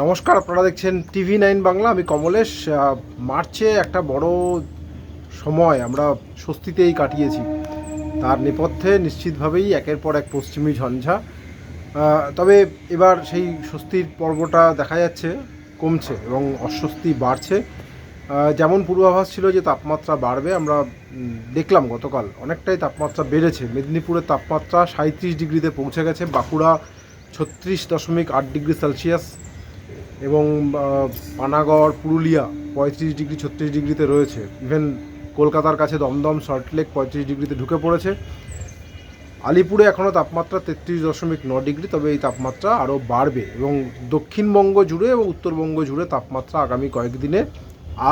নমস্কার, আপনারা দেখছেন টিভি নাইন বাংলা। আমি কমলেশ মার্চে একটা বড় সময় আমরা স্বস্তিতেই কাটিয়েছি। তার নেপথ্যে নিশ্চিতভাবেই একের পর এক পশ্চিমী ঝঞ্ঝা। তবে এবার সেই স্বস্তির পর্বটা দেখা যাচ্ছে, কমছে এবং অস্বস্তি বাড়ছে। যেমন পূর্বাভাস ছিল যে তাপমাত্রা বাড়বে, আমরা দেখলাম গতকাল অনেকটাই তাপমাত্রা বেড়েছে। মেদিনীপুরের তাপমাত্রা সাঁত্রিশ ডিগ্রিতে পৌঁছে গেছে, বাঁকুড়া ছত্রিশ দশমিক আট ডিগ্রি সেলসিয়াস এবং পানাগড়, পুরুলিয়া পঁয়ত্রিশ ডিগ্রি, ছত্রিশ ডিগ্রিতে রয়েছে। ইভেন কলকাতার কাছে দমদম সল্টলেক পঁয়ত্রিশ ডিগ্রিতে ঢুকে পড়েছে। আলিপুরে এখনও তাপমাত্রা তেত্রিশ দশমিক ন ডিগ্রি, তবে এই তাপমাত্রা আরও বাড়বে এবং দক্ষিণবঙ্গ জুড়ে এবং উত্তরবঙ্গ জুড়ে তাপমাত্রা আগামী কয়েকদিনে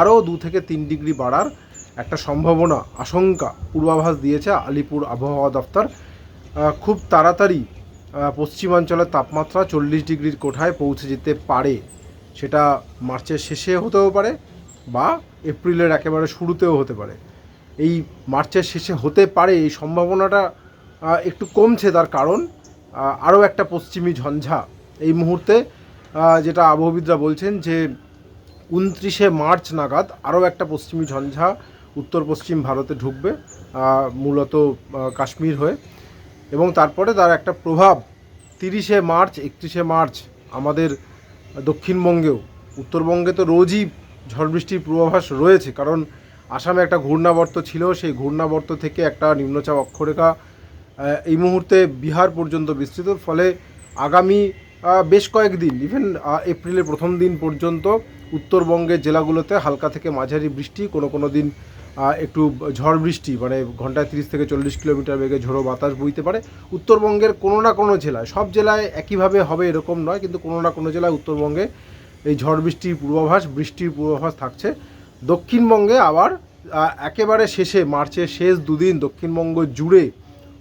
আরও দু থেকে তিন ডিগ্রি বাড়ার একটা সম্ভাবনা, আশঙ্কা পূর্বাভাস দিয়েছে আলিপুর আবহাওয়া দপ্তর খুব তাড়াতাড়ি পশ্চিমাঞ্চলের তাপমাত্রা চল্লিশ ডিগ্রির কোঠায় পৌঁছে যেতে পারে। সেটা মার্চের শেষে হতেও পারে বা এপ্রিলের একেবারে শুরুতেও হতে পারে। এই মার্চের শেষে হতে পারে এই সম্ভাবনাটা একটু কমছে তার কারণ আরও একটা পশ্চিমী ঝঞ্ঝা এই মুহূর্তে যেটা আবহবিদরা বলছেন যে উনত্রিশে মার্চ নাগাদ আরও একটা পশ্চিমী ঝঞ্ঝা উত্তর পশ্চিম ভারতে ঢুকবে মূলত কাশ্মীর হয়ে। এবং তারপরে তার একটা প্রভাব তিরিশে মার্চ, একত্রিশে মার্চ আমাদের দক্ষিণবঙ্গেও। উত্তরবঙ্গে তো রোজই ঝড় বৃষ্টির পূর্বাভাস রয়েছে, কারণ আসামে একটা ঘূর্ণাবর্ত ছিল, সেই ঘূর্ণাবর্ত থেকে একটা নিম্নচাপ অক্ষরেখা এই মুহূর্তে বিহার পর্যন্ত বিস্তৃত, ফলে আগামী বেশ কয়েকদিন ইভেন এপ্রিলের প্রথম দিন পর্যন্ত উত্তরবঙ্গের জেলাগুলোতে হালকা থেকে মাঝারি বৃষ্টি, কোনো কোনো দিন একটু ঝড় বৃষ্টি মানে ঘন্টায় তিরিশ থেকে চল্লিশ কিলোমিটার বেগে ঝোড়ো বাতাস বইতে পারে। উত্তরবঙ্গের কোনো না কোনো জেলায়, সব জেলায় একইভাবে হবে এরকম নয়, কিন্তু কোনো না কোনো জেলায় উত্তরবঙ্গে এই ঝড় বৃষ্টির পূর্বাভাস বৃষ্টির পূর্বাভাস থাকছে। দক্ষিণবঙ্গে আবার একেবারে শেষে, মার্চের শেষ দুদিন দক্ষিণবঙ্গ জুড়ে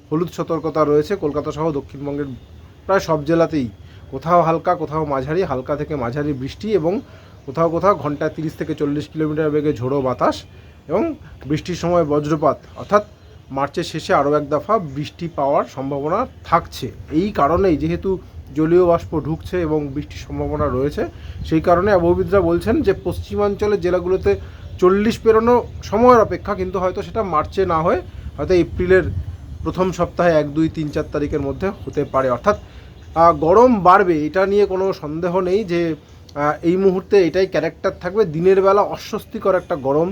হলুদ সতর্কতা রয়েছে। কলকাতা সহ দক্ষিণবঙ্গের প্রায় সব জেলাতেই কোথাও হালকা, কোথাও মাঝারি, হালকা থেকে মাঝারি বৃষ্টি এবং কোথাও কোথাও ঘন্টায় তিরিশ থেকে চল্লিশ কিলোমিটার বেগে ঝোড়ো বাতাস এবং বৃষ্টির সময় বজ্রপাত, অর্থাৎ মার্চের শেষে আরও এক দফা বৃষ্টি পাওয়ার সম্ভাবনা থাকছে। এই কারণেই যেহেতু জলীয় বাষ্প ঢুকছে এবং বৃষ্টির সম্ভাবনা রয়েছে, সেই কারণে আবহবিদরা বলছেন যে পশ্চিমাঞ্চলের জেলাগুলোতে চল্লিশ পেরোনো সময়ের অপেক্ষা, কিন্তু হয়তো সেটা মার্চে না হয়ে হয়তো এপ্রিলের প্রথম সপ্তাহে এক, দুই, তিন, চার তারিখের মধ্যে হতে পারে। অর্থাৎ গরম বাড়বে, এটা নিয়ে কোনো সন্দেহ নেই যে এই মুহূর্তে এটাই ক্যারেক্টার থাকবে। দিনের বেলা অস্বস্তিকর একটা গরম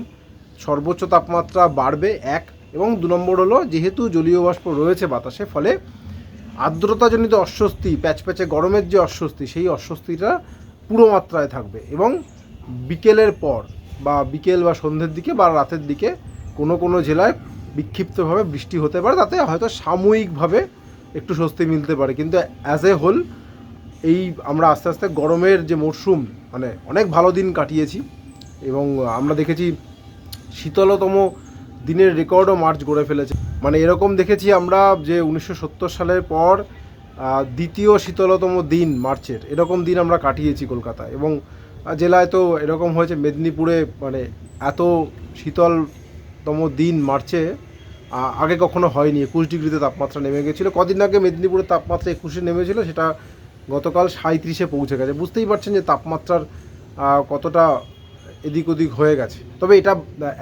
সর্বোচ্চ তাপমাত্রা বাড়বে এক এবং দু নম্বর হলো যেহেতু জলীয় বাষ্প রয়েছে বাতাসে, ফলে আর্দ্রতাজনিত অস্বস্তি প্যাচপ্যাচে গরমের যে অস্বস্তি, সেই অস্বস্তিটা পুরো মাত্রায় থাকবে এবং বিকেলের পর বা বিকেল বা সন্ধ্যের দিকে বা রাতের দিকে কোনো কোনো জেলায় বিক্ষিপ্তভাবে বৃষ্টি হতে পারে, তাতে হয়তো সাময়িকভাবে একটু স্বস্তি মিলতে পারে। কিন্তু অ্যাজ এ হোল এই আমরা আস্তে আস্তে গরমের যে মরশুম মানে অনেক ভালো দিন কাটিয়েছি এবং আমরা দেখেছি শীতলতম দিনের রেকর্ডও মার্চ গড়ে ফেলেছে। মানে এরকম দেখেছি আমরা যে উনিশশো সত্তর সালের পর দ্বিতীয় শীতলতম দিন মার্চের, এরকম দিন আমরা কাটিয়েছি কলকাতায়। এবং জেলায় তো এরকম হয়েছে মেদিনীপুরে মানে এত শীতলতম দিন মার্চে আগে কখনো হয়নি। একুশ ডিগ্রিতে তাপমাত্রা নেমে গেছিল। কদিন আগে মেদিনীপুরের তাপমাত্রা একুশে নেমেছিল, সেটা গতকাল সাঁত্রিশে পৌঁছে গেছে। বুঝতেই পারছেন যে তাপমাত্রার কতটা এদিক ওদিক হয়ে গেছে। তবে এটা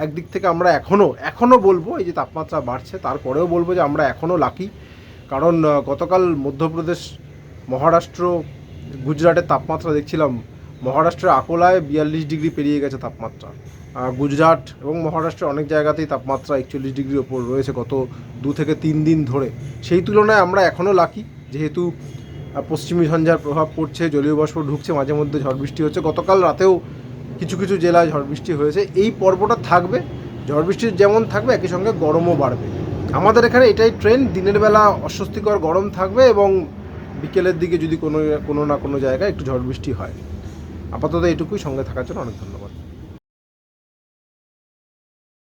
একদিক থেকে আমরা এখনও এখনও বলব, এই যে তাপমাত্রা বাড়ছে, তারপরেও বলব যে আমরা এখনও লাকি কারণ গতকাল মধ্যপ্রদেশ, মহারাষ্ট্র, গুজরাটের তাপমাত্রা দেখছিলাম, মহারাষ্ট্রের আকোলায় বিয়াল্লিশ ডিগ্রি পেরিয়ে গেছে তাপমাত্রা। গুজরাট এবং মহারাষ্ট্রের অনেক জায়গাতেই তাপমাত্রা একচল্লিশ ডিগ্রির ওপর রয়েছে গত দু থেকে তিন দিন ধরে। সেই তুলনায় আমরা এখনও লাকি যেহেতু পশ্চিমী ঝঞ্ঝার প্রভাব পড়ছে জলীয় বাষ্প ঢুকছে মাঝে মধ্যে ঝড় বৃষ্টি হচ্ছে। গতকাল রাতেও কিছু কিছু জেলায় ঝড় বৃষ্টি হয়েছে। এই পর্বটা থাকবে, ঝড় বৃষ্টির যেমন থাকবে, একই সঙ্গে গরমও বাড়বে। আমাদের এখানে এটাই ট্রেন দিনের বেলা অস্বস্তিকর গরম থাকবে এবং বিকেলের দিকে যদি কোনো কোনো না কোনো জায়গায় একটু ঝড় বৃষ্টি হয়। আপাতত এটুকুই সঙ্গে থাকার জন্য অনেক ধন্যবাদ।